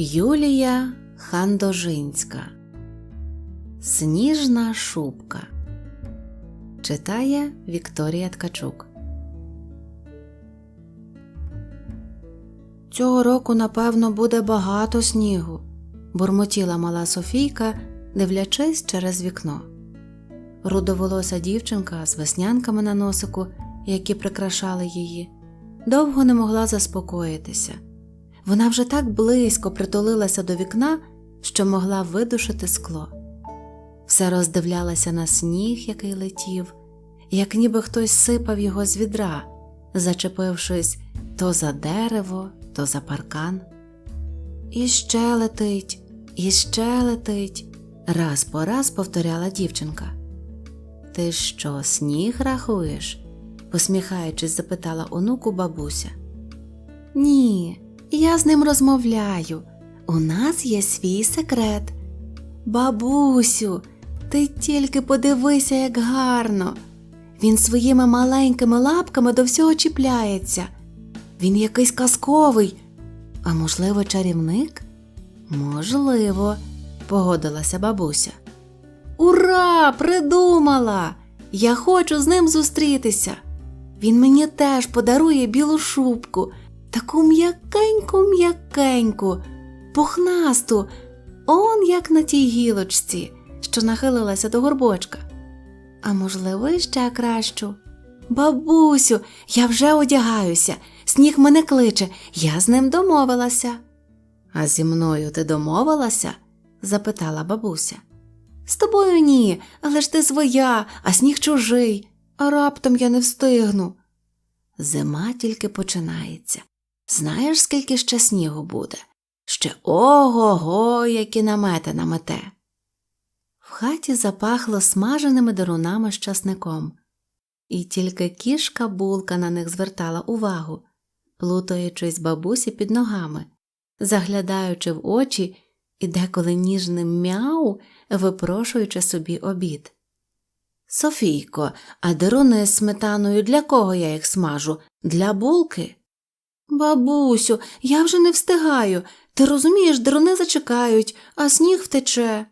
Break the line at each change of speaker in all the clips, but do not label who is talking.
Юлія Хандожинська Сніжна шубка Читає Вікторія Ткачук Цього року, напевно, буде багато снігу, бурмотіла мала Софійка, дивлячись через вікно. Рудоволоса дівчинка з веснянками на носику, які прикрашали її, довго не могла заспокоїтися. Вона вже так близько притулилася до вікна, що могла видушити скло. Все роздивлялася на сніг, який летів, як ніби хтось сипав його з відра, зачепившись то за дерево, то за паркан. І ще летить, і ще летить, раз по раз повторяла дівчинка. Ти що, сніг рахуєш? посміхаючись, запитала онуку бабуся. Ні, я з ним розмовляю. У нас є свій секрет. Бабусю, ти тільки подивися, як гарно. Він своїми маленькими лапками до всього чіпляється. Він якийсь казковий, а можливо, чарівник? Можливо, погодилася бабуся. Ура! Придумала! Я хочу з ним зустрітися. Він мені теж подарує білу шубку, таку м'якеньку, м'якеньку, пухнасту, он як на тій гілочці, що нахилилася до горбочка. А можливо, ще кращу. Бабусю, я вже одягаюся, сніг мене кличе, я з ним домовилася. А зі мною ти домовилася? запитала бабуся. З тобою ні, але ж ти своя, а сніг чужий, а раптом я не встигну. Зима тільки починається. Знаєш, скільки ще снігу буде? Ще ого го, які намети намете. В хаті запахло смаженими дерунами з часником, і тільки кішка булка на них звертала увагу, плутаючись бабусі під ногами, заглядаючи в очі і деколи ніжним мяу, випрошуючи собі обід. Софійко, а деруни з сметаною для кого я їх смажу? Для булки? Бабусю, я вже не встигаю. Ти розумієш, деруни зачекають, а сніг втече.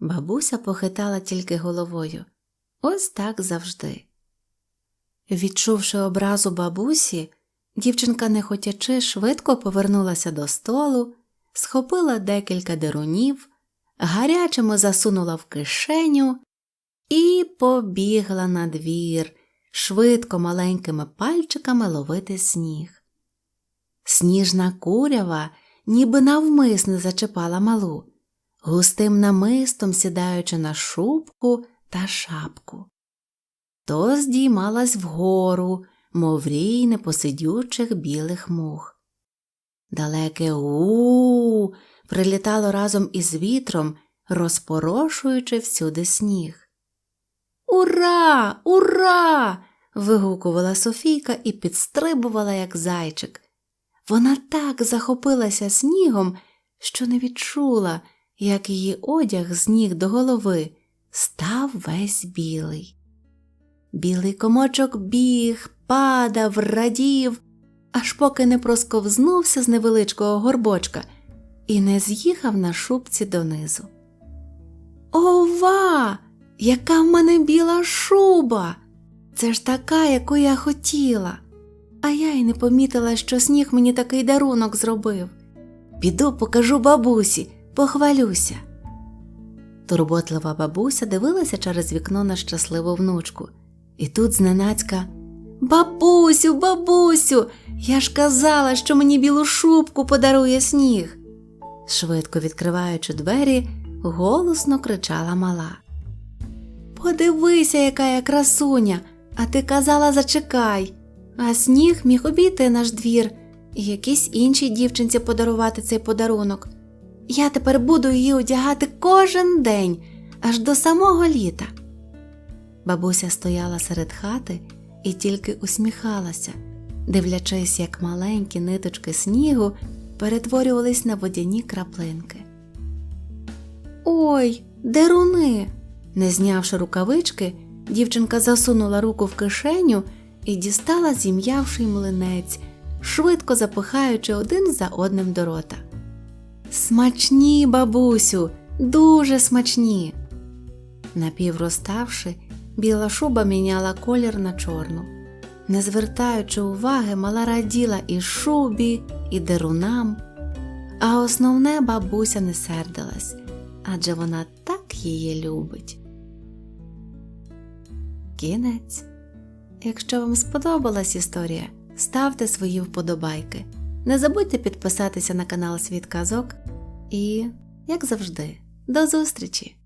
Бабуся похитала тільки головою. Ось так завжди. Відчувши образу бабусі, дівчинка, не хотячи, швидко повернулася до столу, схопила декілька дерунів, гарячими засунула в кишеню і побігла на двір, швидко маленькими пальчиками ловити сніг. Сніжна курява ніби навмисне зачепала малу, густим намистом сідаючи на шубку та шапку. То здіймалась вгору, мов рій непосидючих білих мух. Далеке у прилітало разом із вітром, розпорошуючи всюди сніг. Ура! Ура! вигукувала Софійка і підстрибувала, як зайчик. Вона так захопилася снігом, що не відчула, як її одяг з ніг до голови став весь білий. Білий комочок біг, падав, радів, аж поки не просковзнувся з невеличкого горбочка і не з'їхав на шубці донизу. Ова! Яка в мене біла шуба! Це ж така, яку я хотіла. А я й не помітила, що сніг мені такий дарунок зробив. Піду покажу бабусі, похвалюся. Турботлива бабуся дивилася через вікно на щасливу внучку, і тут зненацька Бабусю, бабусю, я ж казала, що мені білу шубку подарує сніг. Швидко відкриваючи двері, голосно кричала мала. Подивися, яка я красуня, а ти казала зачекай. А сніг міг обійти наш двір і якійсь іншій дівчинці подарувати цей подарунок. Я тепер буду її одягати кожен день, аж до самого літа. Бабуся стояла серед хати і тільки усміхалася, дивлячись, як маленькі ниточки снігу перетворювались на водяні краплинки. Ой, деруни! Не знявши рукавички, дівчинка засунула руку в кишеню і дістала зім'явший млинець, швидко запихаючи один за одним до рота. Смачні, бабусю, дуже смачні. Напівроставши, біла шуба міняла колір на чорну. Не звертаючи уваги, мала раділа і шубі, і дерунам. А основне бабуся не сердилась, адже вона так її любить. Кінець. Якщо вам сподобалась історія, ставте свої вподобайки. Не забудьте підписатися на канал Світ Казок і, як завжди, до зустрічі!